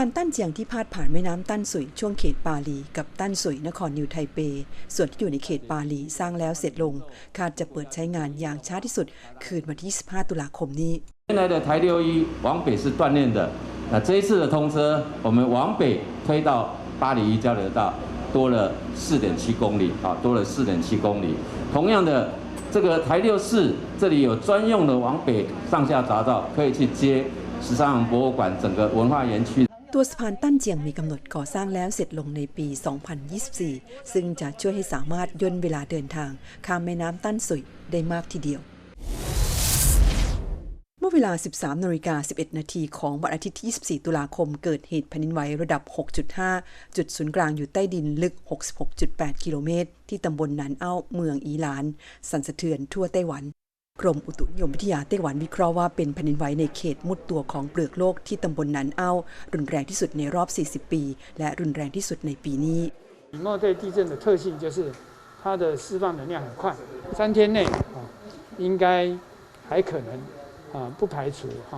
านตั้นเจียงที่พาดผ่านแม่น้ำตั้นสุยช่วงเขตปาลี กับตั้นสุยนครนิวไทเป ส่วนที่อยู่ในเขตปาลีสร้างแล้วเสร็จลง คาดจะเปิดใช้งานอย่างช้าที่สุด คืนวันที่ 25 ตุลาคมนี้ 原来的台六一往北是锻炼的，那这一次的通车，我们往北推到巴黎一交流道，多了四点七公里，啊，多了四点七公里。同样的，这个台六四这里有专用的往北上下匝道，可以去接十三行博物馆整个文化园区。 ตัวสะพานตั้นเจียงมีกำหนดก่อสร้างแล้วเสร็จลงในปี 2024 ซึ่งจะช่วยให้สามารถย่นเวลาเดินทาง ข้ามแม่น้ำตั้นสุยได้มากทีเดียว เมื่อเวลา 13นาฬิกา11 นาทีของวันอาทิตย์ที่ 24 ตุลาคม เกิดเหตุแผ่นดินไหวระดับ 6.5 จุดศูนย์กลางอยู่ใต้ดินลึก 66.8 กิโลเมตร ที่ตำบลหนานเอ้า เมืองอีหลาน สั่นสะเทือนทั่วไต้หวัน กรมอุตุนิยมวิทยาไต้หวันวิเคราะห์ว่าเป็นแผ่นดินไหวในเขตมุดตัวของเปลือกโลกที่ตำบลหนานเอ้า รุนแรงที่สุดในรอบ 40 ปี และรุนแรงที่สุดในปีนี้ 雨墨对地震的特性就是它的释放能量很快，三天内啊应该还可能啊不排除哈、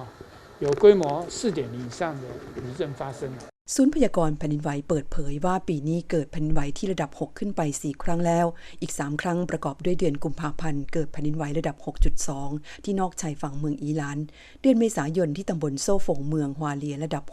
有规模四点零以上的余震发生。 ศูนย์พยากรณ์แผ่นดินไหวเปิดเผยว่าปีนี้เกิดแผ่นดินไหวที่ระดับ 6 ขึ้นไป 4 ครั้งแล้ว อีก 3 ครั้งประกอบด้วยเดือนกุมภาพันธ์เกิดแผ่นดินไหวระดับ 6.2 ที่นอกชายฝั่งเมืองอีหลาน เดือนเมษายนที่ตำบลโซ่ฟงเมืองฮวาเลียระดับ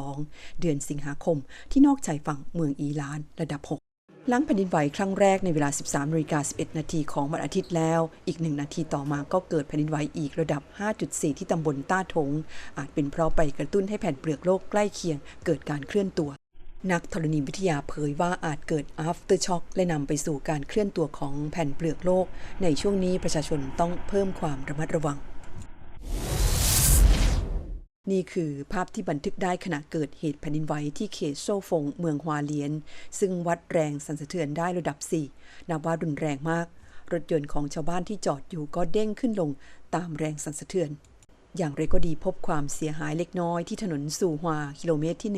6.2 เดือนสิงหาคมที่นอกชายฝั่งเมืองอีหลานระดับ 6 หลังแผ่นดินไหวครั้งแรกในเวลา 13นาฬิกา11 นาทีของวันอาทิตย์แล้ว อีกหนึ่งนาทีต่อมาก็เกิดแผ่นดินไหวอีกระดับ 5.4 ที่ตำบลต้าทง อาจเป็นเพราะไปกระตุ้นให้แผ่นเปลือกโลกใกล้เคียงเกิดการเคลื่อนตัว นักธรณีวิทยาเผยว่าอาจเกิด after shock และนำไปสู่การเคลื่อนตัวของแผ่นเปลือกโลก ในช่วงนี้ประชาชนต้องเพิ่มความระมัดระวัง นี่คือภาพที่บันทึกได้ขณะเกิดเหตุแผ่นดินไหวที่เขตโซฟงเมืองฮวาเลียน ซึ่งวัดแรงสั่นสะเทือนได้ระดับ 4 นับว่ารุนแรงมาก รถยนต์ของชาวบ้านที่จอดอยู่ก็เด้งขึ้นลงตามแรงสั่นสะเทือน อย่างไรก็ดีพบความเสียหายเล็กน้อยที่ถนนสู่ฮวา กิโลเมตรที่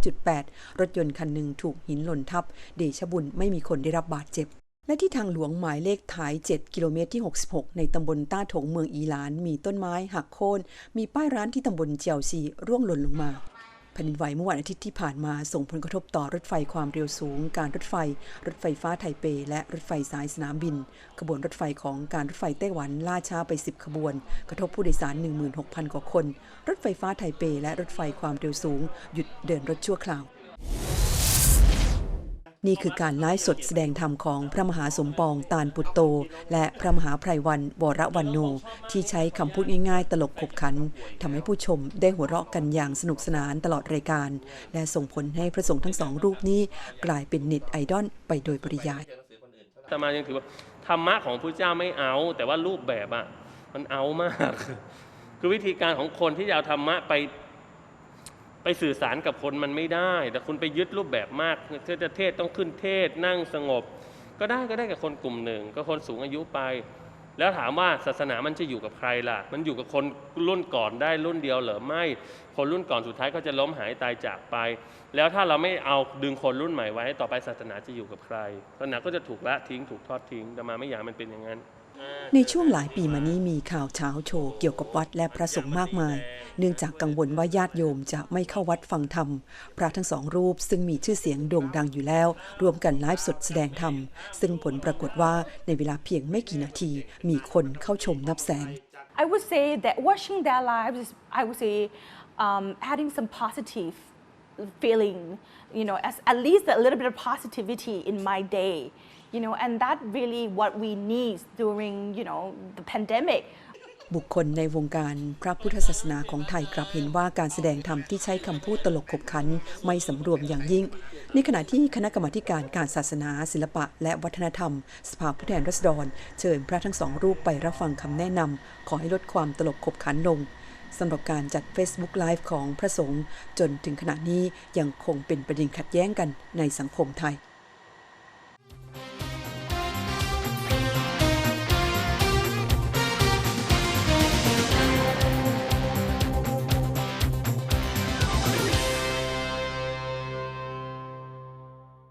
115.8 รถยนต์คันหนึ่งถูกหินหล่นทับ เดชบุญไม่มีคนได้รับบาดเจ็บ และที่ทางหลวงหมายเลขท้าย 7 กิโลเมตรที่ 66 ในตำบลต้าถงเมืองอีหลาน มีต้นไม้หักโค่น มีป้ายร้านที่ตำบลเจียวซีร่วงหล่นลงมาแผ่นดินไหวเมื่อวันอาทิตย์ที่ผ่านมาส่งผลกระทบต่อรถไฟความเร็วสูง การรถไฟ รถไฟฟ้าไทเป และรถไฟสายสนามบิน ขบวนรถไฟของการรถไฟไต้หวันล่าช้าไป 10 ขบวน กระทบผู้โดยสาร 16,000 กว่าคน รถไฟฟ้าไทเป และรถไฟความเร็วสูง หยุดเดินรถชั่วคราว นี่คือการไลฟ์สดแสดงธรรมของพระมหาสมปองตาลปุตโต และพระมหาไพรวันวรวันโน ที่ใช้คำพูดง่ายๆ ตลกขบขันทำให้ผู้ชมได้หัวเราะกันอย่างสนุกสนานตลอดรายการ และส่งผลให้พระสงฆ์ทั้งสองรูปนี้ กลายเป็นเน็ตไอดอลไปโดยปริยายตมายังถือว่าธรรมะของพระเจ้าไม่เอา แต่ว่ารูปแบบอะมันเอามาก คือวิธีการของคนที่จะเอาธรรมะไป สื่อสารกับคนมันไม่ได้ แต่คุณไปยึดรูปแบบมากเทศเทศต้องขึ้นเทศนั่งสงบ ก็ได้ก็ได้กับคนกลุ่มหนึ่ง ก็คนสูงอายุไป แล้วถามว่าศาสนามันจะอยู่กับใครล่ะ มันอยู่กับคนรุ่นก่อนได้รุ่นเดียวเหรอไม่ คนรุ่นก่อนสุดท้ายก็จะล้มหายตายจากไป แล้วถ้าเราไม่เอาดึงคนรุ่นใหม่ไว้ ต่อไปศาสนาจะอยู่กับใครศาสนาก็จะถูกละทิ้งถูกทอดทิ้งแต่มาไม่อยากมันเป็นอย่างนั้น ในช่วงหลายปีมานี้มีข่าวเช้าโชว์เกี่ยวกับวัดและพระสงฆ์มากมาย เนื่องจากกังวลว่าญาติโยมจะไม่เข้าวัดฟังธรรม พระทั้งสองรูปซึ่งมีชื่อเสียงโด่งดังอยู่แล้ว รวมกันไลฟ์สดแสดงธรรม ซึ่งผลปรากฏว่าในเวลาเพียงไม่กี่นาที มีคนเข้าชมนับแสน I would say that watching their lives I would say, um, adding some positive feeling, you know, as at least a little bit of positivity in my day, you know, and that really what we need during, you know, the pandemic. บุคคลในวงการพระพุทธศาสนาของไทยกลับเห็นว่าการแสดงธรรมที่ใช้คำพูดตลกขบขันไม่สำรวมอย่างยิ่ง ในขณะที่คณะกรรมาการการศาสนา ศิลปะ และวัฒนธรรม สภาผู้แทนราษฎร เชิญพระทั้งสองรูปไปรับฟังคำแนะนำขอให้ลดความตลกขบขันลง สำหรับการจัด Facebook Live ของพระสงฆ์จนถึงขณะนี้ยังคงเป็นประเด็นขัดแย้งกันในสังคมไทย